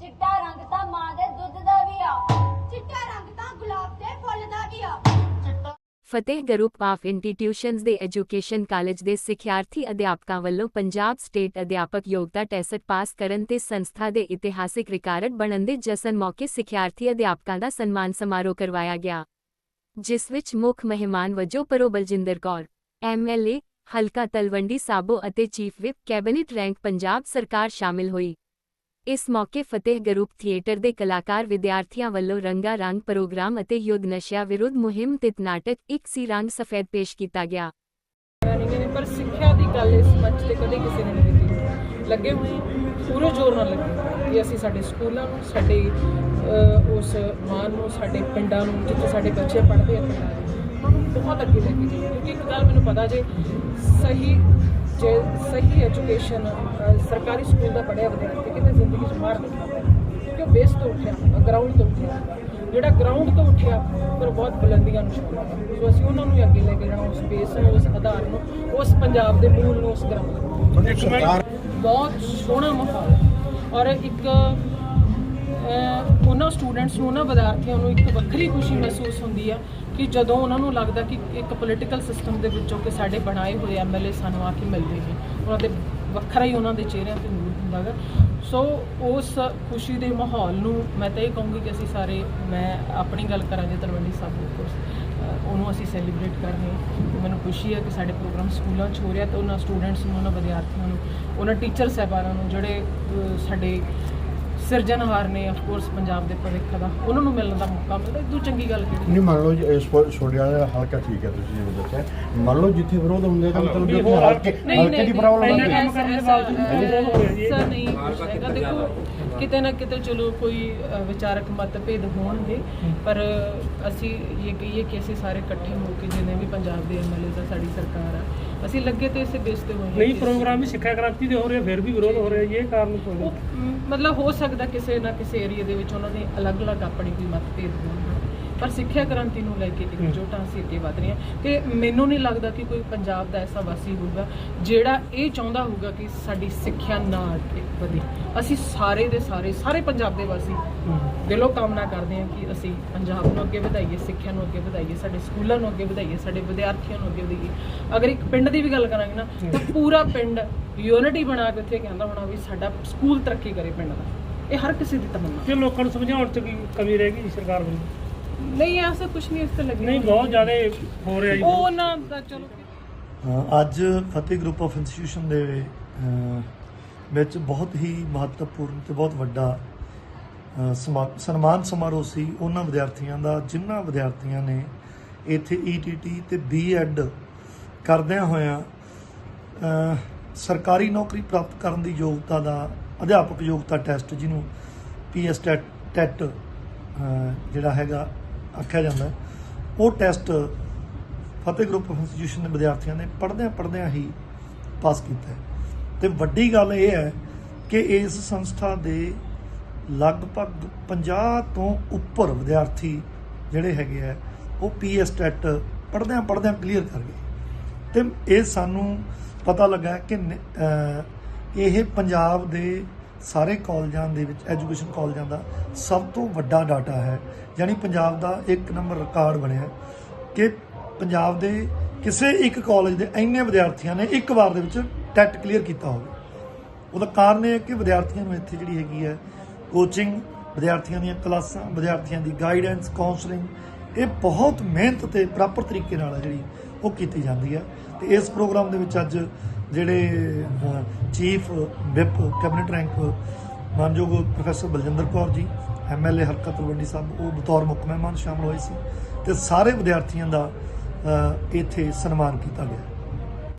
ਚਿੱਟਾ ਰੰਗ ਤਾਂ ਮਾਂ ਦੇ ਦੁੱਧ ਦਾ ਵੀ ਆ। ਚਿੱਟਾ ਰੰਗ ਤਾਂ ਗੁਲਾਬ ਦੇ ਫੁੱਲ ਦਾ ਵੀ ਆ। ਫਤਿਹ ਗਰੁੱਪ ਆਫ ਇੰਸਟੀਟਿਊਸ਼ਨਸ ਦੇ ਐਜੂਕੇਸ਼ਨ ਕਾਲਜ ਦੇ ਸਿੱਖਿਆਰਥੀ ਅਧਿਆਪਕਾਂ ਵੱਲੋਂ ਪੰਜਾਬ ਸਟੇਟ ਅਧਿਆਪਕ ਯੋਗਤਾ ਟੈਸਟ ਪਾਸ ਕਰਨ ਤੇ ਸੰਸਥਾ ਦੇ ਇਤਿਹਾਸਿਕ ਰਿਕਾਰਡ ਬਣਨ ਦੇ ਜਸ਼ਨ ਮੌਕੇ ਸਿੱਖਿਆਰਥੀ ਅਧਿਆਪਕਾਂ ਦਾ ਸਨਮਾਨ ਸਮਾਰੋਹ ਕਰਵਾਇਆ ਗਿਆ, ਜਿਸ ਵਿੱਚ ਮੁੱਖ ਮਹਿਮਾਨ ਵਜੋਂ ਪਰੋ ਬਲਜਿੰਦਰ ਕੌਰ ਐਮਐਲਏ ਹਲਕਾ ਤਲਵੰਡੀ ਸਾਬੋ ਅਤੇ chief whip cabinet rank Punjab ਸਰਕਾਰ ਸ਼ਾਮਿਲ ਹੋਈ। ਇਸ ਮੌਕੇ ਫਤਿਹ ਗਰੁੱਪ ਥੀਏਟਰ ਦੇ ਕਲਾਕਾਰ ਵਿਦਿਆਰਥੀਆਂ ਵੱਲੋਂ ਰੰਗਾ ਰੰਗ ਪ੍ਰੋਗਰਾਮ ਅਤੇ ਯੁੱਧ ਨਸ਼ਿਆਂ ਵਿਰੁੱਧ ਮੁਹਿੰਮ ਤਿਤ ਨਾਟਕ ਇੱਕ ਸੀ ਰੰਗ ਸਫੈਦ ਪੇਸ਼ ਕੀਤਾ ਗਿਆ। ਪਰ ਸਿੱਖਿਆ ਦੀ ਗੱਲ ਇਸ ਮੰਚ ਤੇ ਕਦੇ ਕਿਸੇ ਨੇ ਨਹੀਂ ਕੀਤੀ। ਲੱਗੇ ਹੋਏ ਪੂਰੇ ਜ਼ੋਰ ਨਾਲ ਲੱਗੇ ਕਿ ਅਸੀਂ ਸਾਡੇ ਸਕੂਲਾਂ ਨੂੰ, ਸਾਡੇ ਉਸ ਮਾਨ ਨੂੰ, ਸਾਡੇ ਪਿੰਡਾਂ ਨੂੰ, ਜਿੱਥੇ ਸਾਡੇ ਬੱਚੇ ਪੜ੍ਹਦੇ ਆ ਪਿੰਡਾਂ ਉਹਨਾਂ ਨੂੰ ਬਹੁਤ ਅੱਗੇ ਲੈ ਕੇ ਜਾਈਏ ਕਿਉਂਕਿ ਇੱਕ ਗੱਲ ਮੈਨੂੰ ਪਤਾ ਜੇ ਸਹੀ ਜੇ ਸਹੀ ਐਜੂਕੇਸ਼ਨ ਸਰਕਾਰੀ ਸਕੂਲ ਦਾ ਪੜ੍ਹਿਆ ਵਿਦਿਆਰਥੀ ਕਿਤੇ ਜ਼ਿੰਦਗੀ 'ਚ ਮਾਰ ਨਹੀਂ ਖਾਂਦਾ। ਕਿਉਂਕਿ ਉਹ ਬੇਸ ਤੋਂ ਉੱਠਿਆ ਗਰਾਊਂਡ ਤੋਂ ਉੱਠਿਆ। ਜਿਹੜਾ ਗਰਾਊਂਡ ਤੋਂ ਉੱਠਿਆ ਫਿਰ ਬਹੁਤ ਬੁਲੰਦੀਆਂ ਨੂੰ ਛੂਹਦਾ ਸੋ ਅਸੀਂ ਉਹਨਾਂ ਨੂੰ ਹੀ ਅੱਗੇ ਲੈ ਕੇ ਜਾਣਾ ਉਸ ਬੇਸ ਨੂੰ ਉਸ ਆਧਾਰ ਨੂੰ ਉਸ ਪੰਜਾਬ ਦੇ ਮੂਲ ਨੂੰ ਉਸ ਗਰਾਊਂਡ ਨੂੰ। ਬਹੁਤ ਸੋਹਣਾ ਮਾਹੌਲ। ਔਰ ਇੱਕ ਉਹਨਾਂ ਸਟੂਡੈਂਟਸ ਨੂੰ ਉਹਨਾਂ ਵਿਦਿਆਰਥੀਆਂ ਨੂੰ ਇੱਕ ਵੱਖਰੀ ਖੁਸ਼ੀ ਮਹਿਸੂਸ ਹੁੰਦੀ ਆ ਕਿ ਜਦੋਂ ਉਹਨਾਂ ਨੂੰ ਲੱਗਦਾ ਕਿ ਇੱਕ ਪੋਲੀਟੀਕਲ ਸਿਸਟਮ ਦੇ ਵਿੱਚੋਂ ਕਿ ਸਾਡੇ ਬਣਾਏ ਹੋਏ ਐਮਐਲਏ ਸਾਨੂੰ ਆ ਕੇ ਮਿਲਦੇ ਨੇ ਉਹਨਾਂ ਦੇ ਵੱਖਰਾ ਹੀ ਉਹਨਾਂ ਦੇ ਚਿਹਰਿਆਂ ਤੇ ਨੂਰ ਹੁੰਦਾ ਗਾ ਸੋ ਉਸ ਖੁਸ਼ੀ ਦੇ ਮਾਹੌਲ ਨੂੰ ਮੈਂ ਤਾਂ ਇਹ ਕਹੂੰਗੀ ਕਿ ਅਸੀਂ ਸਾਰੇ ਮੈਂ ਆਪਣੀ ਗੱਲ ਕਰਾਂ ਜੇ ਤਲਵੰਡੀ ਸਾਹਿਬ of course, ਉਹਨੂੰ ਅਸੀਂ ਸੈਲੀਬ੍ਰੇਟ ਕਰ ਰਹੇ ਹਾਂ ਮੈਨੂੰ ਖੁਸ਼ੀ ਹੈ ਕਿ ਸਾਡੇ ਪ੍ਰੋਗਰਾਮ ਸਕੂਲਾਂ 'ਚ ਹੋ ਰਿਹਾ ਤੇ ਉਹਨਾਂ ਸਟੂਡੈਂਟਸ ਨੂੰ ਉਹਨਾਂ ਵਿਦਿਆਰਥੀਆਂ ਨੂੰ ਉਹਨਾਂ ਟੀਚਰ ਸਾਹਿਬਾਨਾਂ ਨੂੰ ਜਿਹੜੇ ਸਾਡੇ ਸਿਰਜਣਹਾਰ ਨੇ ਆਫ ਕੋਰਸ ਪੰਜਾਬ ਦੇ ਭਵਿੱਖ ਦਾ। ਉਹਨਾਂ ਨੂੰ ਮਿਲਣ ਦਾ ਮੌਕਾ ਮਿਲਦਾ ਇਹ ਤੋਂ ਚੰਗੀ ਗੱਲ ਕਿਹੜੀ ਨਹੀਂ ਮੰਨ ਲਓ ਜੀ ਇਸ ਪਰ ਵਾਲਾ ਹਲਕਾ ਠੀਕ ਹੈ ਤੁਸੀਂ ਜਿਵੇਂ ਦੱਸਿਆ। ਮੰਨ ਲਓ ਜਿੱਥੇ ਵਿਰੋਧ ਹੁੰਦੇ ਤਾਂ ਮਤਲਬ ਹਲਕੇ ਹਲਕੇ ਦੀ ਪ੍ਰੋਬਲਮ ਨਹੀਂ, ਹੈ ਕੰਮ ਕਰਨ ਦੇ ਬਾਵਜੂਦ ਸਰ ਨਹੀਂ ਹੈਗਾ। ਦੇਖੋ ਕਿਤੇ ਨਾ ਕਿਤੇ ਚਲੋ ਕੋਈ ਵਿਚਾਰਕ ਮਤਭੇਦ ਹੋਣਗੇ ਪਰ ਅਸੀਂ ਇਹ ਕਹੀਏ ਕਿ ਅਸੀਂ ਸਾਰੇ ਇਕੱਠੇ ਹੋ ਕੇ ਜਿੰਨੇ ਵੀ ਪੰਜਾਬ ਦੇ ਐਮਐਲਏ ਦਾ ਸਾਡੀ ਸਰਕਾਰ ਆ ਅਸੀਂ ਲੱਗੇ ਤੇ ਇਸੇ ਬੇਸ ਤੇ ਹੋਏ ਨਹੀਂ ਪ੍ਰੋਗਰਾਮ ਵੀ ਸਿੱਖਿਆ ਕ੍ਰਾਂਤੀ ਦੇ ਹੋ ਰਹੇ ਫਿਰ ਵੀ ਵਿਰੋਧ ਹੋ ਰਿਹਾ ਜੀ ਇਹ ਕਾਰਨ ਕੋਈ ਮਤਲਬ ਹੋ ਸਕਦਾ ਕਿਸੇ ਨਾ ਕਿਸੇ ਏਰੀਆ ਦੇ ਵਿੱਚ ਉਹਨਾਂ ਦੇ ਅਲੱਗ-ਅਲੱਗ ਆਪਣੀ ਕੋਈ ਮਤਭੇਦ ਹੋਣ ਪਰ ਸਿੱਖਿਆ ਕ੍ਰਾਂਤੀ ਨੂੰ ਲੈ ਕੇ ਇਕਜੁੱਟ ਅਸੀਂ ਅੱਗੇ ਵਧ ਰਹੇ ਹਾਂ ਕਿ ਮੈਨੂੰ ਨਹੀਂ ਲੱਗਦਾ ਕਿ ਕੋਈ ਪੰਜਾਬ ਦਾ ਐਸਾ ਵਾਸੀ ਹੋਊਗਾ ਜਿਹੜਾ ਇਹ ਚਾਹੁੰਦਾ ਹੋਊਗਾ ਕਿ ਸਾਡੀ ਸਿੱਖਿਆ ਨਾ ਅੱਗੇ ਵਧੇ। ਅਸੀਂ ਸਾਰੇ ਦੇ ਸਾਰੇ ਸਾਰੇ ਪੰਜਾਬ ਦੇ ਵਾਸੀ ਦਿਲੋਂ ਕਾਮਨਾ ਕਰਦੇ ਹਾਂ ਕਿ ਅਸੀਂ ਪੰਜਾਬ ਨੂੰ ਅੱਗੇ ਵਧਾਈਏ ਸਿੱਖਿਆ ਨੂੰ ਅੱਗੇ ਵਧਾਈਏ ਸਾਡੇ ਸਕੂਲਾਂ ਨੂੰ ਅੱਗੇ ਵਧਾਈਏ ਸਾਡੇ ਵਿਦਿਆਰਥੀਆਂ ਨੂੰ ਅੱਗੇ ਵਧਾਈਏ। ਅਗਰ ਇੱਕ ਪਿੰਡ ਦੀ ਵੀ ਗੱਲ ਕਰਾਂਗੇ ਨਾ ਤਾਂ ਪੂਰਾ ਪਿੰਡ ਯੂਨਿਟੀ ਬਣਾ ਕੇ ਉੱਥੇ ਕਹਿੰਦਾ ਹੋਣਾ ਵੀ ਸਾਡਾ ਸਕੂਲ ਤਰੱਕੀ ਕਰੇ ਪਿੰਡ ਦਾ। ਇਹ ਹਰ ਕਿਸੇ ਦੀ ਤਮੰਨਾ। ਕਿ ਲੋਕਾਂ ਨੂੰ ਸਮਝਾਉਣ ਚ ਕੀ ਕਮੀ ਰਹਿ ਗਈ ਜੀ ਸਰਕਾਰ ਵੱਲੋਂ? ਨਹੀਂ ਐਸਾ ਕੁਝ ਨਹੀਂ ਇਸ ਤੇ ਲੱਗੇ ਨਹੀਂ ਬਹੁਤ ਜ਼ਿਆਦਾ ਹੋ ਰਿਹਾ ਜੀ। ਉਹ ਉਹਨਾਂ ਦਾ ਚਲੋ ਅ, ਅੱਜ ਫਤਿਹ ਗਰੁੱਪ ਆਫ ਇੰਸਟੀਟਿਊਸ਼ਨ ਦੇ ਅ, ਵਿੱਚ ਬਹੁਤ ਹੀ ਮਹੱਤਵਪੂਰਨ ਤੇ ਬਹੁਤ ਵੱਡਾ ਅ, ਸਮਾ- ਸਨਮਾਨ ਸਮਾਰੋਹ ਸੀ ਉਹਨਾਂ ਵਿਦਿਆਰਥੀਆਂ ਦਾ ਜਿਨ੍ਹਾਂ ਵਿਦਿਆਰਥੀਆਂ ਨੇ ਇੱਥੇ ਈਟੀਟੀ ਤੇ ਬੀਐਡ ਕਰਦਿਆਂ ਹੋਇਆਂ ਅ, ਸਰਕਾਰੀ ਨੌਕਰੀ ਪ੍ਰਾਪਤ ਕਰਨ ਦੀ ਯੋਗਤਾ ਦਾ ਅਧਿਆਪਕ ਯੋਗਤਾ ਟੈਸਟ ਜਿਹਨੂੰ ਪੀਐਸ ਟੈਟ ਟੈਟ ਜਿਹੜਾ ਹੈਗਾ ਆਖਿਆ ਜਾਂਦਾ। ਉਹ test Fateh group of institution ਦੇ ਵਿਦਿਆਰਥੀਆਂ ਨੇ ਪੜ੍ਹਦਿਆਂ ਪੜ੍ਹਦਿਆਂ ਹੀ ਪਾਸ ਕੀਤਾ ਹੈ। ਤੇ ਵੱਡੀ ਗੱਲ ਇਹ ਹੈ ਕਿ ਇਸ ਸੰਸਥਾ ਦੇ ਲਗਭਗ 50 ਤੋਂ ਉੱਪਰ ਵਿਦਿਆਰਥੀ ਜਿਹੜੇ ਹੈਗੇ ਆ, ਉਹ ਪੀਐਸ ਟੈਟ ਪੜ੍ਹਦਿਆਂ ਪੜ੍ਹਦਿਆਂ ਕਲੀਅਰ ਕਰ ਗਏ। ਤੇ ਇਹ ਸਾਨੂੰ ਪਤਾ ਲੱਗਾ ਕਿ ਨ- ਇਹ ਪੰਜਾਬ ਦੇ ਸਾਰੇ ਕਾਲਜਾਂ ਦੇ ਵਿੱਚ ਐਜੂਕੇਸ਼ਨ ਕਾਲਜਾਂ ਦਾ ਸਭ ਤੋਂ ਵੱਡਾ ਡਾਟਾ ਹੈ। ਯਾਨੀ ਪੰਜਾਬ ਦਾ ਇੱਕ ਨੰਬਰ ਰਿਕਾਰਡ ਬਣਿਆ ਕਿ ਪੰਜਾਬ ਦੇ ਕਿਸੇ ਇੱਕ ਕਾਲਜ ਦੇ ਇੰਨੇ ਵਿਦਿਆਰਥੀਆਂ ਨੇ ਇੱਕ ਵਾਰ ਦੇ ਵਿੱਚ ਟੈਟ ਕਲੀਅਰ ਕੀਤਾ ਹੋਵੇ। ਉਹਦਾ ਕਾਰਨ ਇਹ ਹੈ ਕਿ ਵਿਦਿਆਰਥੀਆਂ ਨੂੰ ਇੱਥੇ ਜਿਹੜੀ ਹੈਗੀ ਹੈ ਕੋਚਿੰਗ ਵਿਦਿਆਰਥੀਆਂ ਦੀਆਂ ਕਲਾਸਾਂ, ਵਿਦਿਆਰਥੀਆਂ ਦੀ ਗਾਈਡੈਂਸ ਕਾਉਂਸਲਿੰਗ ਇਹ ਬਹੁਤ ਮਿਹਨਤ ਤੇ ਪ੍ਰੋਪਰ ਤਰੀਕੇ ਨਾਲ ਜਿਹੜੀ ਉਹ ਕੀਤੀ ਜਾਂਦੀ ਹੈ। ਤੇ ਇਸ ਪ੍ਰੋਗਰਾਮ ਦੇ ਵਿੱਚ ਅੱਜ ਜਿਹੜੇ ਚੀਫ ਵਿਪ ਕੈਬਨਿਟ ਰੈਂਕ ਮਾਨਯੋਗ ਪ੍ਰੋਫੈਸਰ ਬਲਜਿੰਦਰ ਕੌਰ ਜੀ ਐਮਐਲਏ ਹਰਕਤ ਤਲਵੰਡੀ ਸਾਹਿਬ, ਉਹ ਬਤੌਰ ਮੁੱਖ ਮਹਿਮਾਨ ਸ਼ਾਮਲ ਹੋਏ ਸੀ ਤੇ ਸਾਰੇ ਵਿਦਿਆਰਥੀਆਂ ਦਾ ਇੱਥੇ ਸਨਮਾਨ ਕੀਤਾ ਗਿਆ।